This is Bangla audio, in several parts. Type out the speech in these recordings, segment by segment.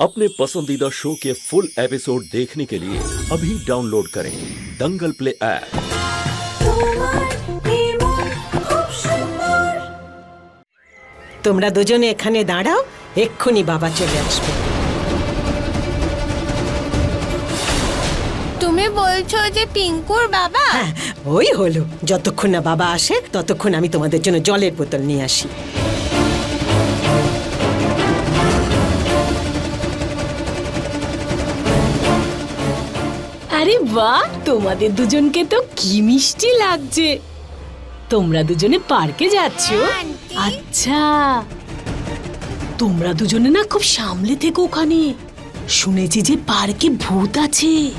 अपने पसंदीदा शो के फुल एपिसोड देखने के लिए अभी डाउनलोड करें दंगल प्ले ऐप তোমার নির্মল খুব সুন্দর তোমরা দুজনে এখানে দাঁড়াও এক্ষুনি বাবা চলে আসবে তুমি বলছো যে পিঙ্কুর বাবা হ্যাঁ ওই হলো যতক্ষণ না বাবা আসে ততক্ষণ আমি তোমাদের জন্য জলের বোতল নিয়ে আসি আরে বাহ তোমাদের দুজনকে তো কি মিষ্টি লাগছে। তোমরা দুজনে পার্কে যাচ্ছ? আচ্ছা। তোমরা দুজনে না খুব সামলে থেকো ওখানে। শুনেছি যে পার্কে ভূত আছে।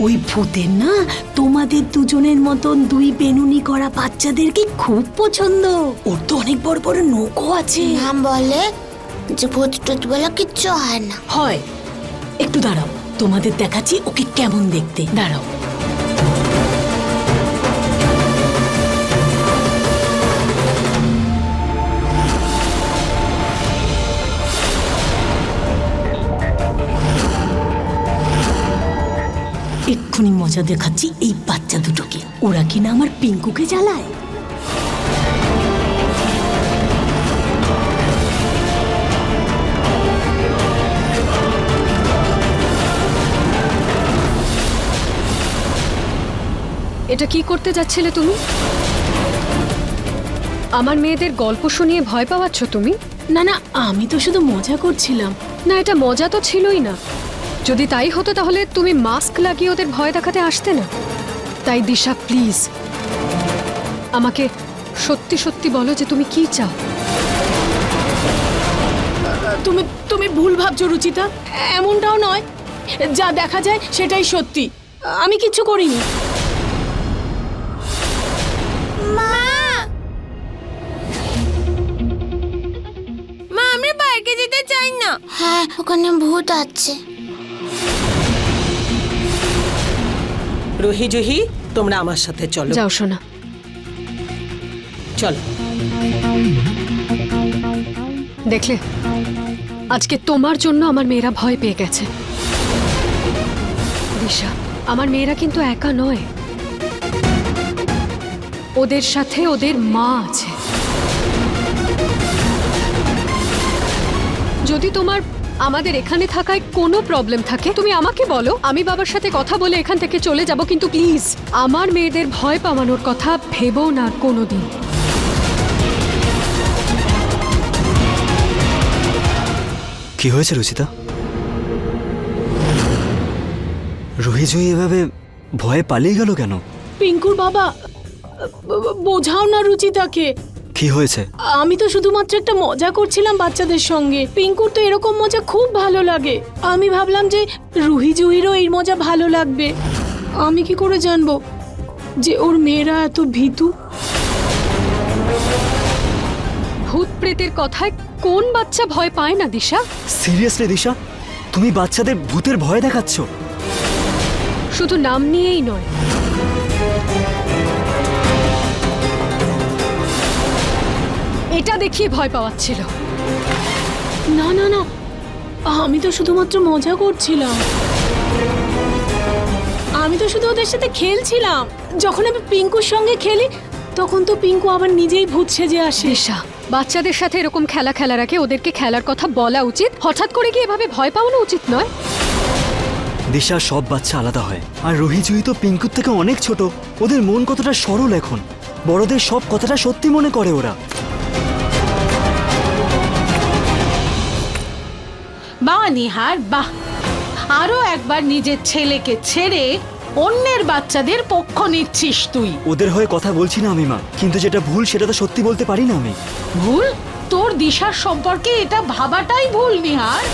ওই ভূতের না তোমাদের দুজনের মতন দুই বেনুনি করা বাচ্চাদেরকে খুব পছন্দ। ওর তো অনেক বড় বড় নৌকো আছে। নাম বলে যে ভূত টুত বলে কিচ্ছু হয় না। হয়। একটু দাঁড়াও, তোমাদের দেখাচ্ছি ওকে কেমন দেখতে। দাঁড়াও। এক্ষুনি মজা দেখাচ্ছি এই বাচ্চা দুটোকে। ওরা কিনা আমার পিঙ্কুকে জ্বালায়? এটা কি করতে যাচ্ছিলে তুমি? আমার মেয়েদের গল্প শুনিয়ে ভয় পাওয়াচ্ছ তুমি? না না আমি তো শুধু মজা করছিলাম। না এটা মজা তো ছিলই না। যদি তাই হতো তাহলে তুমি মাস্ক লাগিয়ে ওদের ভয় দেখাতে আসতে না? তাই দিশা প্লিজ। আমাকে সত্যি সত্যি বলো যে তুমি কি চাও? তুমি তুমি ভুল ভাবছ রুচিতা। এমনটাও নয়। যা দেখা যায় সেটাই সত্যি। আমি কিচ্ছু করিনি। হ্যাঁ ওখানে ভূত আছে। রুহি জুহি তোমরা আমার সাথে চলো। যাও শোনা চলো। দেখলে? আজকে তোমার জন্য আমার মেয়েরা ভয় পেয়ে গেছে। দিশা আমার মেয়েরা কিন্তু একা নয়। ওদের সাথে ওদের মা আছে। যদি তোমার আমাদের এখানে থাকায় কোনো প্রবলেম থাকে তুমি আমাকে বলো। আমি বাবার সাথে কথা বলে এখান থেকে চলে যাব কিন্তু প্লিজ আমার মেয়েদের ভয় পাওয়ানোর কথা ভেবো না কোনোদিন। কি হয়েছে রুচিতা? রুহি জুই এভাবে ভয়ে পালিয়ে গেল কেন? পিঙ্কুর বাবা বোঝাও না রুচিতাকে। কি হয়েছে? আমি তো শুধুমাত্র একটা মজা করছিলাম বাচ্চাদের সঙ্গে। পিঙ্কুর তো এরকম মজা খুব ভালো লাগে। আমি ভাবলাম যে রুহি জুহিরও এই মজা ভালো লাগবে। আমি কি করে জানব যে ওর মেয়েরা এত ভীতু? ভূত প্রেতের কথায় কোন বাচ্চা ভয় পায় না দিশা? সিরিয়াসলি দিশা? তুমি বাচ্চাদের ভূতের ভয় দেখাচ্ছ। শুধু নাম নিয়েই নয়। এটা দেখিয়ে ভয় পাওয়াচ্ছিল। না না না। আমি তো শুধুমাত্র মজা করছিলাম। আমি তো শুধু ওদের সাথে খেলছিলাম। যখন আমি পিঙ্কুর সঙ্গে খেলি তখন তো পিঙ্কু আবার নিজেই ভূত সেজে আসে। দিশা বাচ্চাদের সাথে এরকম খেলা খেলার আগে ওদেরকে খেলার কথা বলা উচিত। হঠাৎ করে কি এভাবে ভয় পাওয়ানো উচিত নয়? দিশা সব বাচ্চা আলাদা হয়। আর রুহি জুই তো পিঙ্কুর থেকে অনেক ছোট। ওদের মন কতটা সরল এখন। বড়দের সব কথাটা সত্যি মনে করে ওরা। বাহ নিহার বাহ! আরও একবার নিজের ছেলেকে ছেড়ে অন্যের বাচ্চাদের পক্ষ নিচ্ছিস তুই। ওদের হয়ে কথা বলছি না আমি মা। কিন্তু যেটা ভুল সেটা তো সত্যি বলতে পারি না আমি। ভুল? তোর দিশার সম্পর্কে এটা ভাবাটাই ভুল নিহার।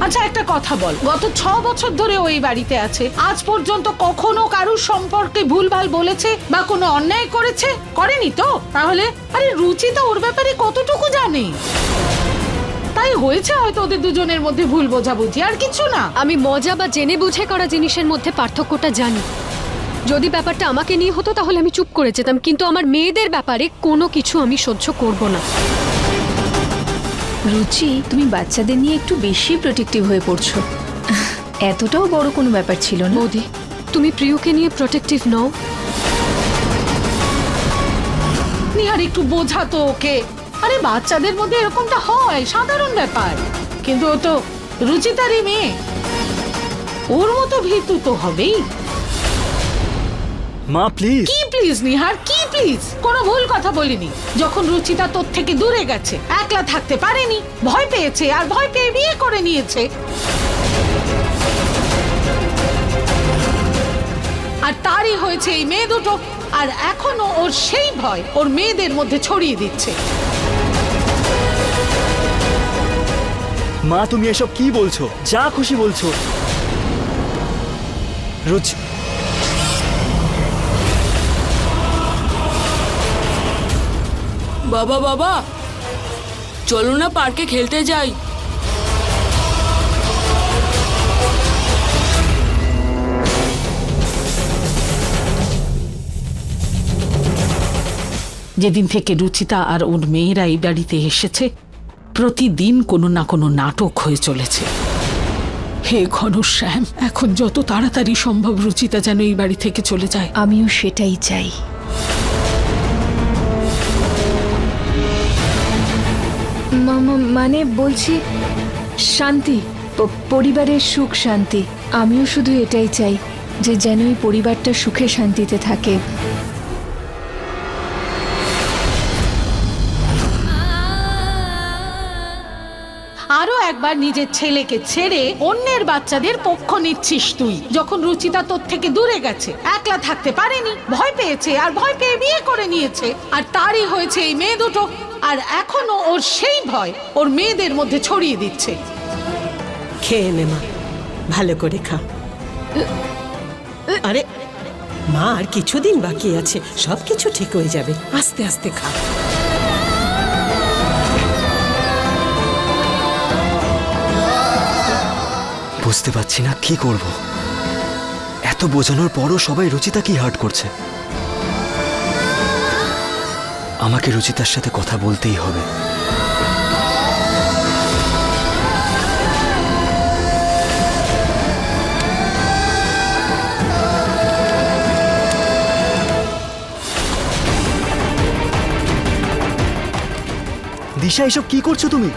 আচ্ছা একটা কথা বল। গত ছ বছর ধরে ওই বাড়িতে আছে। আজ পর্যন্ত কখনো কারুর সম্পর্কে ভুলভাল বলেছে বা কোনো অন্যায় করেছে? করেনি তো? তাহলে? আরে রুচি তো ওর ব্যাপারে কতটুকু জানে? তাই হয়েছে হয়তো ওদের দুজনের মধ্যে ভুল বোঝাবুঝি আর কিছু না। আমি মজা বা জেনে বুঝে করা জিনিসের মধ্যে পার্থক্যটা জানি। যদি ব্যাপারটা আমাকে নিয়ে হতো তাহলে আমি চুপ করে যেতাম কিন্তু আমার মেয়েদের ব্যাপারে কোনো কিছু আমি সহ্য করব না। রুচি তুমি বাচ্চাদের নিয়ে একটু বেশি প্রোটেক্টিভ হয়ে পড়ছো। এতটাও বড় কোনো ব্যাপার ছিল না। বৌদি তুমি প্রিয়কে নিয়ে প্রোটেক্টিভ নও। নিহার একটু বোঝাতো ওকে। আরে বাচ্চাদের মধ্যে এরকমটা হয় সাধারণ ব্যাপার। কিন্তু ও তো রুচিতারই মেয়ে। ওর মতো ভীতু তো হবেই। মা প্লিজ কি প্লিজ নিহার? কি প্লিজ কোনো ভুল কথা বলিনি। যখন রুচিতা তোর থেকে দূরে গেছে একলা থাকতে পারেনি ভয় পেয়েছে আর ভয় পেয়ে বিয়ে করে নিয়েছে। আর তারই হয়েছে এই মেয়ে দুটো আর এখনও ওর সেই ভয় ওর মেয়েদের মধ্যে ছড়িয়ে দিচ্ছে। মা তুমি এসব কি বলছো? যা খুশি বলছো। রুচি বাবা বাবা! চলো না পার্কে খেলতে যাই। যেদিন থেকে রুচিতা আর ওর মেয়েরা এই বাড়িতে এসেছে প্রতিদিন কোনো না কোনো নাটক হয়ে চলেছে। হে ঘনশ্যাম এখন যত তাড়াতাড়ি সম্ভব রুচিতা যেন এই বাড়ি থেকে চলে যায়। আমিও সেটাই চাই। মানে বলছি, শান্তি পরিবারের সুখ শান্তি। আমিও শুধু এটাই চাই যে যেন এই পরিবারটা সুখে শান্তিতে থাকে। একবার নিজের ছেলেকে ছেড়ে অন্যের বাচ্চাদের পক্ষ নিচ্ছিস তুই। যখন রুচিতা তোর থেকে দূরে গেছে, একলা থাকতে পারেনি, ভয় পেয়েছে আর ভয় পেয়ে বিয়ে করে নিয়েছে। আর তারই হয়েছে এই মেয়ে দুটো। আর এখনও ওর সেই ভয় ওর মেয়েদের মধ্যে ছড়িয়ে দিচ্ছে। খেয়ে নে মা, ভালো করে খা। আরে, মা, আর কিছুদিন বাকি আছে সব কিছু ঠিক হয়ে যাবে। আস্তে আস্তে খা। বুঝতে পারছি না কি করব। এত বোঝানোর পরও সবাই রুচিতা কি হার্ট করছে? আমাকে রুচিতার সাথে কথা বলতেই হবে। দিশা, এসব কি করছ তুমি?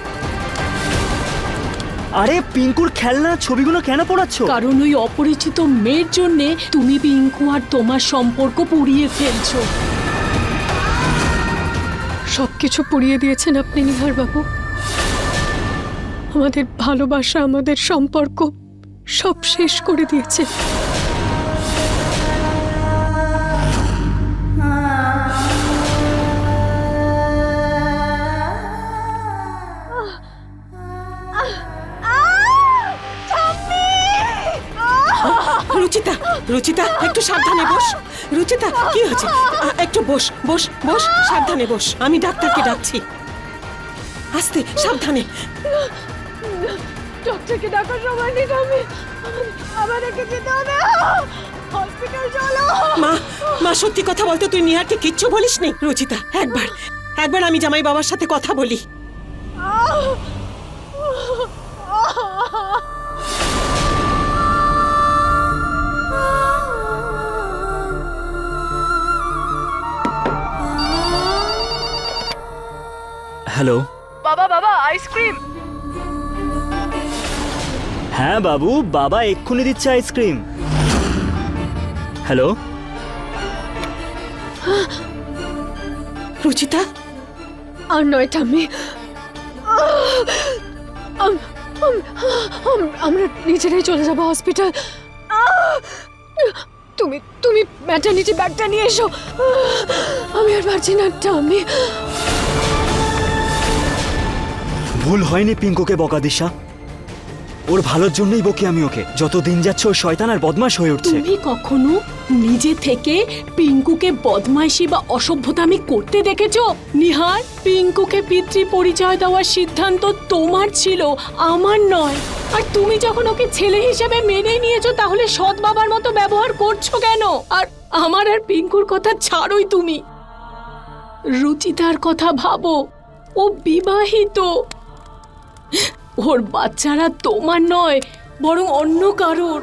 আরে পিঙ্কুর খেলনা ছবিগুলো কেন পড়াচ্ছ? কারণ ওই অপরিচিত মেয়ের জন্য তুমি পিঙ্কু আর তোমার সম্পর্ক পুড়িয়ে ফেলছো। সবকিছু পুড়িয়ে দিয়েছেন আপনি নিহার বাবু আমাদের ভালোবাসা, আমাদের সম্পর্ক সব শেষ করে দিয়েছে। রুচিতা একটু সাবধানে বস। রুচিতা কি হয়েছে? আ, একটু বস বস বস সাবধানে বস। আমি ডাক্তারকে ডাকছি। আস্তে সাবধানে। ডক্টরকে ডাকার সময় নেই আমি। আমাদেরকে যেতে হবে। হসপিটাল চলো। মা মা সত্যি কথা বলতে তুই নিহারকে কিচ্ছু বলিসনি রুচিতা। একবার একবার আমি জামাই বাবার সাথে কথা বলি। হ্যালো বাবা বাবা আইসক্রিম হ্যাঁ বাবু বাবা এক্ষুনি দিচ্ছে আইসক্রিম হ্যালো রুচিতা? আর নয় ঠাম্মি। আম- আম- আম- আমরা নিজেরাই চলে যাব হসপিটাল তুমি তুমি ম্যাটার্নিটি ব্যাগটা নিয়ে এসো। আমি আর পারছি না ঠাম্মি। ভুল হয়নি পিঙ্কুকে, বকা দিশা। ওর ভালোর জন্যই বকি আমি ওকে। যত দিন যাচ্ছে ও শয়তান আর বদমাশ হয়ে উঠছে। তুমি কখনো নিজে থেকে পিঙ্কুকে বদমাইশি বা অসভ্যতামি করতে দেখেছ? নিহার, পিঙ্কুকে পিতৃ পরিচয় দেওয়ার সিদ্ধান্ত তোমার ছিল, আমার নয়। আর তুমি যখন ওকে ছেলে হিসেবে মেনে নিয়েছো, তাহলে সৎ বাবার মতো ব্যবহার করছ কেন? আর আমার আর পিঙ্কুর কথা ছাড়োই তুমি। রুচিতার কথা ভাবো। ও বিবাহিত। ওর বাচ্চারা তোমার নয় বরং অন্য কারোর।